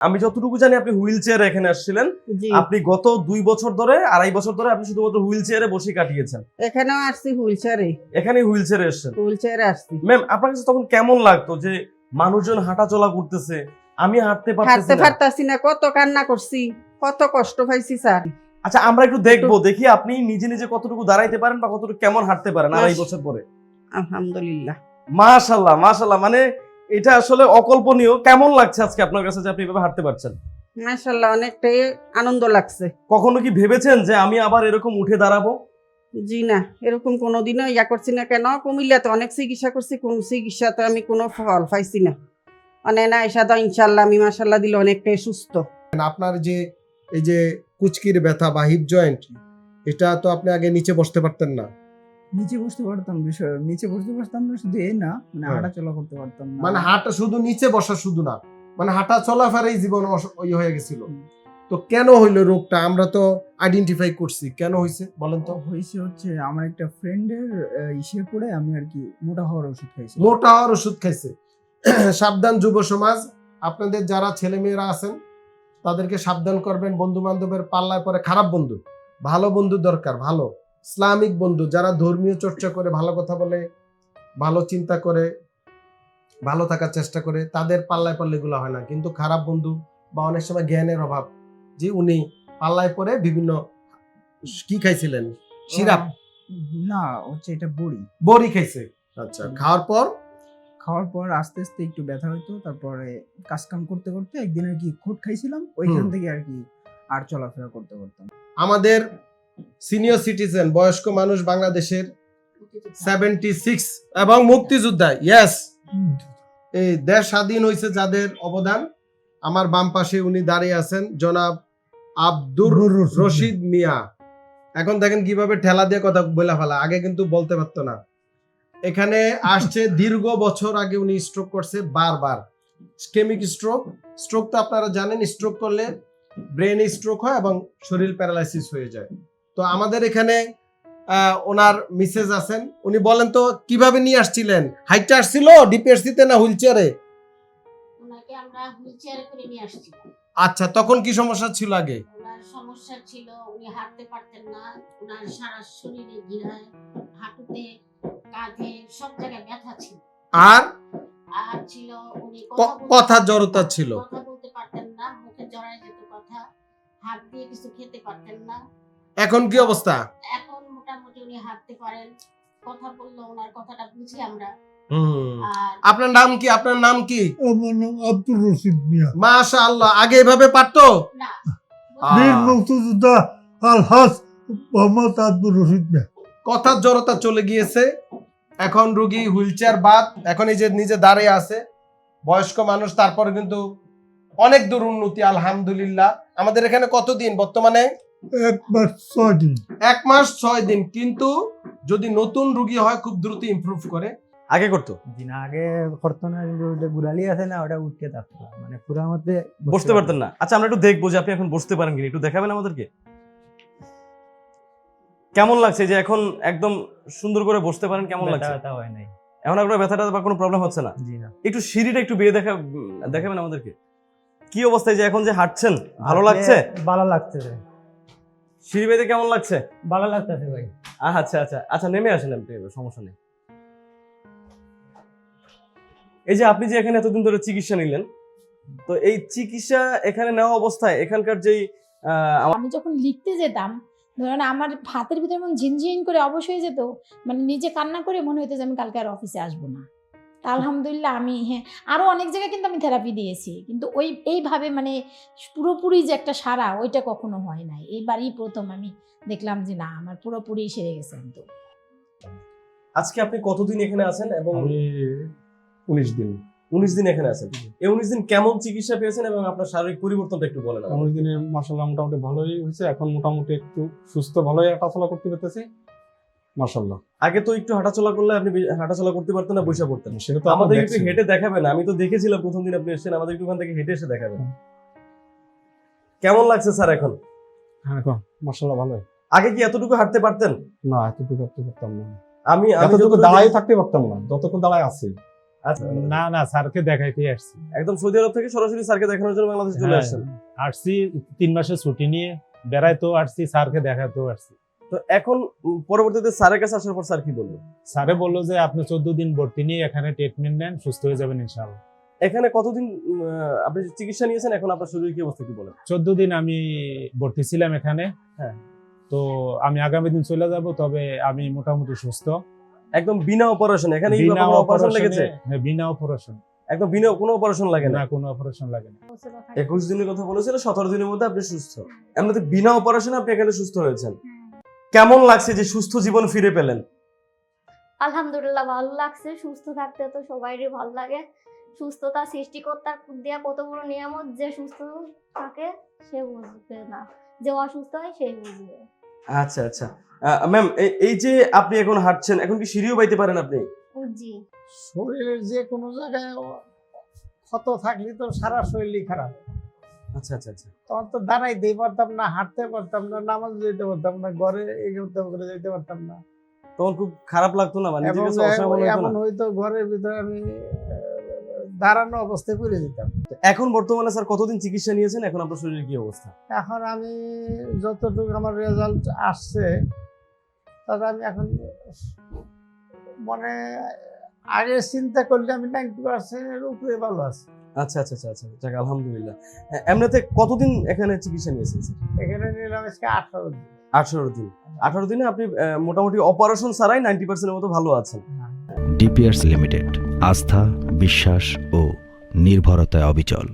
আমি যতটুকু জানি আপনি হুইল চেয়ারে এখানে আসছিলেন। আপনি গত দুই বছর ধরে আড়াই বছর ধরে আপনি শুধুমাত্র হুইল চেয়ারে বসে কাটিয়েছেন। এখানেও আসছি হুইল চেয়ারে এখানে হুইল চেয়ারে এসছেন। হুইল চেয়ারে আসছি। ম্যাম আপনার কাছে তখন কেমন লাগতো যে মানুষজন হাঁটা চলা করতেছে আমি হাঁটতে পারতেছি হাঁটতে পারতাছি না কত কান্না করছি কত কষ্ট পাইছি স্যার। আচ্ছা আমরা একটু দেখব দেখি আপনি নিজে নিজে কতটুকু দাঁড়াইতে পারেন বা কতটুকু কেমন হাঁটতে পারেন আড়াই বছর পরে। আলহামদুলিল্লাহ। মাশাল্লাহ মাশাল্লাহ মানে এটা আসলে অকল্পনীয়। কেমন লাগছে আজকে আপনার কাছে যে আপনি এভাবে হাঁটতে পারছেন? মাশাল্লাহ অনেকটাই আনন্দ লাগছে। কখনো কি ভেবেছেন যে আমি আবার এরকম উঠে দাঁড়াবো? জি না এরকম কোনোদিনও ইয়া করছি না কেন? কুমিল্লাতে অনেক চিকিৎসা করছি কোন চিকিৎসাতে আমি কোনো ফল পাইছি না। মানে না এসা তো ইনশাল্লাহ আমি মাশাল্লাহ দিলে অনেকটাই সুস্থ। আপনার যে এই যে কুচকির ব্যথা বা হিপ জয়েন্ট এটা তো আপনি আগে নিচে বসতে পারতেন না। নিচে বসতে পারতাম বিষয় নিচে বসতে পারতাম না শুধু এই না মানে হ্যাঁ। হাঁটা চলা করতে পারতাম না। মানে হাঁটা শুধু নিচে বসা শুধু না মানে হাঁটা চলাফেরাই জীবন ওই হয়ে গেছিল। তো কেন হইল রোগটা? আমরা তো আইডেন্টিফাই করছি কেন হয়েছে বলেন তো? হয়েছে হচ্ছে আমার একটা ফ্রেন্ডের ইসে পড়ে আমি আর কি মোটা হওয়ার ওষুধ খাইছি। মোটা হওয়ার ওষুধ খাইছে। সাবধান যুব সমাজ আপনাদের যারা ছেলে মেয়েরা আছেন তাদেরকে সাবধান করবেন। বন্ধু বান্ধবের পাল্লায় পরে খারাপ বন্ধু ভালো বন্ধু দরকার ভালো। ইসলামিক বন্ধু যারা ধর্মীয় চর্চা করে ভালো কথা বলে ভালো চিন্তা করে ভালো থাকার চেষ্টা করে তাদের পাল্লায় পাল্লে এগুলো হয় না। কিন্তু খারাপ বন্ধু বা অনেক সময় জ্ঞানের অভাব যে উনি পাল্লায় পরে বিভিন্ন কি খাইছিলেন? সিরাপ। না হচ্ছে এটা বড়ি। বড়ি খাইছে। আচ্ছা খাওয়ার পর? খাওয়ার পর আস্তে আস্তে একটু ব্যথা হইতো তারপরে কাজ কাম করতে করতে একদিন আর কি খুট খাইছিলাম ওইখান থেকে আর কি আর চলাফেরা করতে পারতাম আমাদের সিনিয়র সিটিজেন বয়স্ক মানুষ বাংলাদেশের সেভেন্টি সিক্স এবং মুক্তিযোদ্ধা ইয়েস এই দেশ স্বাধীন হয়েছে যাদের অবদান। আমার বাম পাশে উনি দাঁড়িয়ে আছেন, জনাব আব্দুর রশিদ মিয়া। এখন দেখেন কীভাবে ঠেলা দিয়ে কথা বলে ফেলা, আগে কিন্তু বলতে পারতো না। এখানে আসছে দীর্ঘ বছর আগে উনি স্ট্রোক করছে, বারবার। স্কেমিক স্ট্রোক স্ট্রোক তো আপনারা জানেন স্ট্রোক করলে ব্রেন স্ট্রোক হয় এবং শরীর প্যারালাইসিস হয়ে যায়। তো আমাদের এখানে ওনার মিসেস আছেন। উনি বলেন তো কীভাবে নিয়ে আসছিলেন? হাইটটা আসছিল ডিপিএসসিতে না হুইল চেয়ারে ওনাকে আমরা হুইল চেয়ারে করে নিয়ে আসছিলাম আচ্ছা তখন কি সমস্যা ছিল আগে? ওনার সমস্যা ছিল উনি হাঁটতে পারতেন না। ওনার সারা শরীরে গিরায় হাঁটুতে কাঁধে সব জায়গায় ব্যথা ছিল। আর? আর ছিল উনি কথা জড়তা ছিল। কথা বলতে পারতেন না মুখে জড়ায় যেত কথা হাত দিয়ে কিছু খেতে পারতেন না। এখন কি অবস্থা? এখন মোটামুটি উনি হাঁটতে পারেন। কথা বলল ওনার কথাটা বুঝি আমরা। আপনার নাম কি? আপনার নাম কি? আব্দুর রশিদ মিয়া। মাশা আল্লাহ আগে এভাবে পারতো? না বীর মুক্তিযোদ্ধা আলহাজ মোহাম্মদ আব্দুর রশিদ মিয়া। কথার জড়তা চলে গিয়েছে। এখন রুগী হুইল চেয়ার বাদ। এখন এই যে নিজে দাঁড়িয়ে আছে। বয়স্ক মানুষ তারপরে কিন্তু অনেক দূর উন্নতি আলহামদুলিল্লাহ। আমাদের এখানে কতদিন বর্তমানে? এক মাস ছয় দিন। এক মাস ছয় দিন কিন্তু যদি নতুন রুগী হয় খুব দ্রুত ইমপ্রুভ করে। আগে করতো? জি না আগে করতো না কিন্তু ওটা গুড়ালি আছে না ওটা উঠতে থাকতো। মানে পুরো মধ্যে বসতে পারতেন না। আচ্ছা আমরা একটু দেখব যে আপনি এখন বসতে পারেন কিনা। একটু দেখাবেন আমাদেরকে? কেমন লাগছে যে এখন একদম সুন্দর করে বসতে পারেন কেমন লাগছে? ব্যথা হয় নাই। এখন আর কোনো ব্যথাটা বা কোনো প্রবলেম হচ্ছে না? জি না। একটু সিঁড়িটা একটু বেয়ে দেখা দেখাবেন আমাদেরকে। কি অবস্থায় যে এখন যে হাঁটছেন? ভালো লাগছে? ভালো লাগতেছে সিঁড়ি বেঁধে কেমন লাগছে? ভালো লাগতেছে ভাই। আহ, আচ্ছা আচ্ছা। আচ্ছা নেমে আসেন আপনি সমস্যা নেই। এই যে আপনি যে এখানে এতদিন ধরে চিকিৎসা নিলেন তো এই চিকিৎসা এখানে নেওয়া অবস্থায় এখানকার যেই আহ, আমি যখন লিখতে যেতাম ধরেন আমার হাতের ভিতরে এমন ঝিনঝিন করে অবশ হয়ে যেত মানে নিজে কান্না করে মনে হতো যে আমি কালকে আর অফিসে আসব না। আলহামদুলিল্লাহ আমি হ্যাঁ আরও অনেক জায়গায় কিন্তু আমি থেরাপি দিয়েছি। কিন্তু ওই এইভাবে মানে পুরোপুরি যে একটা সারা ওইটা কখনো হয় নাই। এইবারই প্রথম আমি দেখলাম যে না আমার পুরোপুরি সেরে গেছে একদম। আজকে আপনি কতদিন এখানে আছেন এবং উনিশ দিন। উনিশ দিন এখানে আছেন। এই উনিশ দিন কেমন চিকিৎসা পেয়েছেন এবং আপনার শারীরিক পরিবর্তনটা একটু বলেন উনিশ দিনে মাসাল্লাহ মোটামুটি ভালোই হয়েছে। এখন মোটামুটি একটু সুস্থ ভালোই হাঁটাচলা করতে পেরেছি। মাসাল্লাহ আগে তো একটু হাঁটাচলা করলে আপনি হাঁটাচলা করতে পারতেন না বসে পড়তেন। সেটা তো আমাদের একটু হেঁটে দেখাবেন আমি তো দেখেছিলাম প্রথম দিন আপনি এসেছেন আমাদের একটু ওখান থেকে হেঁটে এসে দেখাবেন। কেমন লাগছে স্যার এখন? হ্যাঁ এখন মাসাল্লাহ ভালোই আগে কি এতটুকু হাঁটতে পারতেন? না এতটুকু করতে পারতাম না। আমি আমি এতটুকু যতটুকু দাঁড়াই থাকতে পারতাম না যতক্ষণ দাঁড়ায় আছি। আচ্ছা। না না স্যারকে দেখাইতে আসছি। একদম সৌদি আরব থেকে সরাসরি স্যারকে দেখানোর জন্য বাংলাদেশে চলে হ্যাঁ, আসছেন। আসছি তিন মাসের ছুটি নিয়ে বেড়াইতেও আসছি স্যারকে দেখাতেও আসছি। তো এখন পরবর্তীতে স্যারের কাছে আসার পর স্যার কি বলল? স্যারে বলল যে আপনি চোদ্দ দিন ভর্তি নিয়ে এখানে ট্রিটমেন্ট নেন সুস্থ হয়ে যাবেন ইনশাআল্লাহ। এখানে কতদিন আপনি চিকিৎসা নিয়েছেন? এখন আপনার শরীরের কি অবস্থা কি বলেন? চোদ্দ দিন আমি ভর্তি ছিলাম এখানে। হ্যাঁ। তো আমি আগামী দিন চলে যাব তবে আমি মোটামুটি সুস্থ। একদম বিনা অপারেশন এখানে বিনা অপারেশন লেগেছে? হ্যাঁ, বিনা অপারেশন। একদম বিনা কোনো অপারেশন লাগে না? না কোনো অপারেশন লাগে না। একুশ দিনের কথা বলেছিল সতেরো দিনের মধ্যে আপনি সুস্থ। এমনিতে বিনা অপারেশনে আপনি এখানে সুস্থ হয়েছেন। কেমন লাগছে যে সুস্থ জীবন ফিরে পেলেন? আলহামদুলিল্লাহ ভালো লাগছে। সুস্থ থাকতে তো সবাইরই ভালো লাগে। সুস্থতা সৃষ্টিকর্তার দেওয়া কত বড় নিয়ামত যে সুস্থ থাকে সে বুঝবে না। যে অসুস্থ হয় সেই বুঝবে। আচ্ছা আচ্ছা। ম্যাম এই যে আপনি এখন হাঁটছেন এখন কি সিঁড়িও বাইতে পারেন আপনি? জি। শরীরের যে কোনো জায়গায় ক্ষত থাকলে তো সারা শরীরই খারাপ। আচ্ছা আচ্ছা আচ্ছা। তখন তো দাঁড়াইতেই পারতাম না হাঁটতে পারতাম না নামাজ যেতে পারতাম না ঘরে এগোতে করে যেতে পারতাম না। তখন খুব খারাপ লাগতো না মনে এমন? হয়তো ঘরের ভিতরে আমি দাঁড়ানো অবস্থায় পড়ে যেতাম। এখন বর্তমানে স্যার কতদিন চিকিৎসা নিয়েছেন? এখন আপনার শরীরের কি অবস্থা? এখন আমি যতটুকু আমার রেজাল্ট আসছে তাতে আমি এখন মানে আগে চিন্তা করলে আমি নাইনটি পার্সেন্টের উপরে ভালো আছি। আচ্ছা আচ্ছা আচ্ছা আচ্ছা যাক আলহামদুলিল্লাহ। এমনিতে কতদিন এখানে চিকিৎসা নিয়েছেন স্যার? এখানে নিলাম আজকে আঠারো দিন। আঠারো দিন। আঠারো দিনে আপনি মোটামুটি অপারেশন ছাড়াই নাইনটি পার্সেন্টের মতো ভালো আছেন। ডিপিআরস লিমিটেড আস্থা বিশ্বাস ও নির্ভরতায় অবিচল।